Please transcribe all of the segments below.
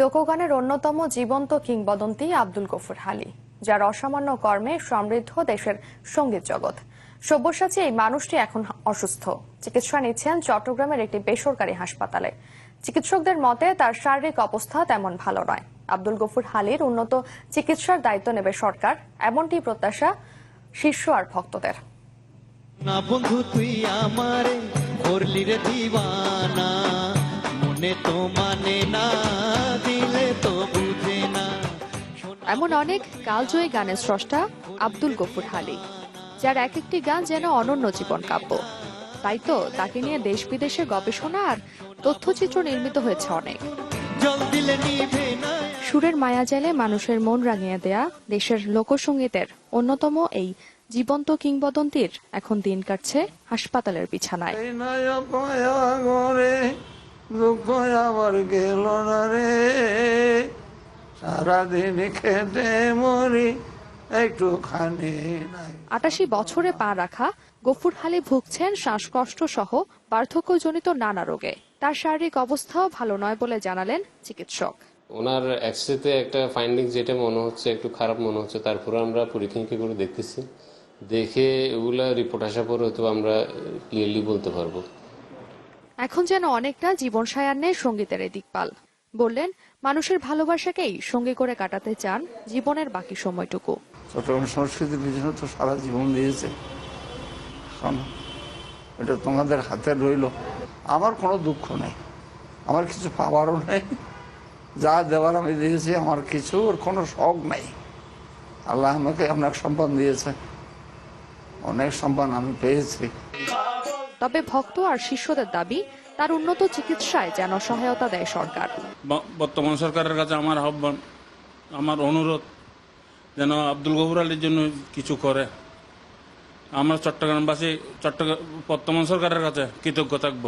লোকগানের অন্যতম জীবন্ত কিংবদন্তি আব্দুল গফুর হালি যার অসামান্য কর্মে সমৃদ্ধ দেশের সংগীত জগৎ। সব্যসাচী, এই মানুষটি এখন অসুস্থ। চিকিৎসা নিচ্ছেন চট্টগ্রামের একটি বেসরকারি হাসপাতালে। চিকিৎসকদের মতে, তার শারীরিক অবস্থা তেমন ভালো নয়। আব্দুল গফুর হালির উন্নত চিকিৎসার দায়িত্ব নেবে সরকার, এমনটি প্রত্যাশা শিষ্য আর ভক্তদের। মনে তো মানে না এমন অনেক কালজয়ী গানের স্রষ্টা আব্দুল গফুর হালি, যার এক একটি গান যেন অনন্য জীবন কাব্য। তাই তো তাকে নিয়ে দেশ বিদেশে গবেষণা আর তথ্যচিত্র নির্মিত হয়েছে অনেক। সুরের মায়াজালে মানুষের মন রাঙিয়ে দেয়া দেশের লোকসঙ্গীতের অন্যতম এই জীবন্ত কিংবদন্তির এখন দিন কাটছে হাসপাতালের বিছানায়। নয় দুঃখ আমার গেল না রে। সারাদিন খেতে মরি একটুখানি নাই। আটাশি বছরে পা রাখা গফুর হালি ভুগছেন শ্বাসকষ্ট সহ বার্ধক্যজনিত নানা রোগে। তার শারীরিক অবস্থাও ভালো নয় বলে জানালেন চিকিৎসক। ওনার এক্সরেতে একটা ফাইন্ডিং যেটা মনে হচ্ছে একটু খারাপ মনে হচ্ছে তারপরে আমরা পরীক্ষা করে দেখতেছি। দেখে এগুলা রিপোর্ট আসার পরে হয়তো আমরা ক্লিয়ারলি বলতে পারব। এখন যেন অনেকটা জীবন সায়ান্নে সঙ্গীতের এই দিকপাল বললেন মানুষের ভালোবাসাকেই সঙ্গে করে কাটাতে চান জীবনের বাকি সময়টুকু। চট্টগ্রাম সংস্কৃতির পিছনে তো সারা জীবন দিয়েছে। এটা তোমাদের হাতে রইল। আমার কোনো দুঃখ নেই আমার কিছু পাওয়ারও নেই। যা দেওয়ার আমি দিয়েছি আমার কিছু ওর কোনো শখ নেই। আল্লাহ আমাকে অনেক সম্মান দিয়েছে অনেক সম্মান আমি পেয়েছি। তবে ভক্ত আর শিষ্যদের দাবি তার উন্নত চিকিৎসায় যেন সহায়তা দেয় সরকার। বর্তমান সরকারের কাছে আমার আহ্বান, আমার অনুরোধ, যেন আব্দুল গফুর আলীর জন্য কিছু করে। আমরা চট্টগ্রামবাসী চট্টগ্রাম বর্তমান সরকারের কাছে কৃতজ্ঞ থাকব।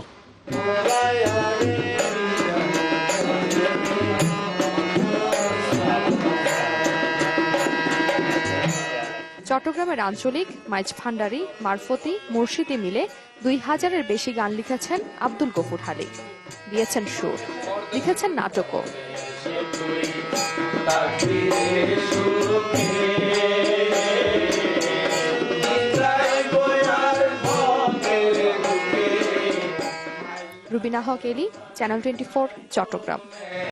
চট্টগ্রামের আঞ্চলিক মাইজ ভান্ডারি, মারফতি, মুর্শিদি মিলে দুই হাজারের বেশি গান লিখেছেন আব্দুল গফুর হালি। দিয়েছেন সুর, লিখেছেন নাটকও। রুবিনা হক এলি, চ্যানেল টোয়েন্টি ফোর, চট্টগ্রাম।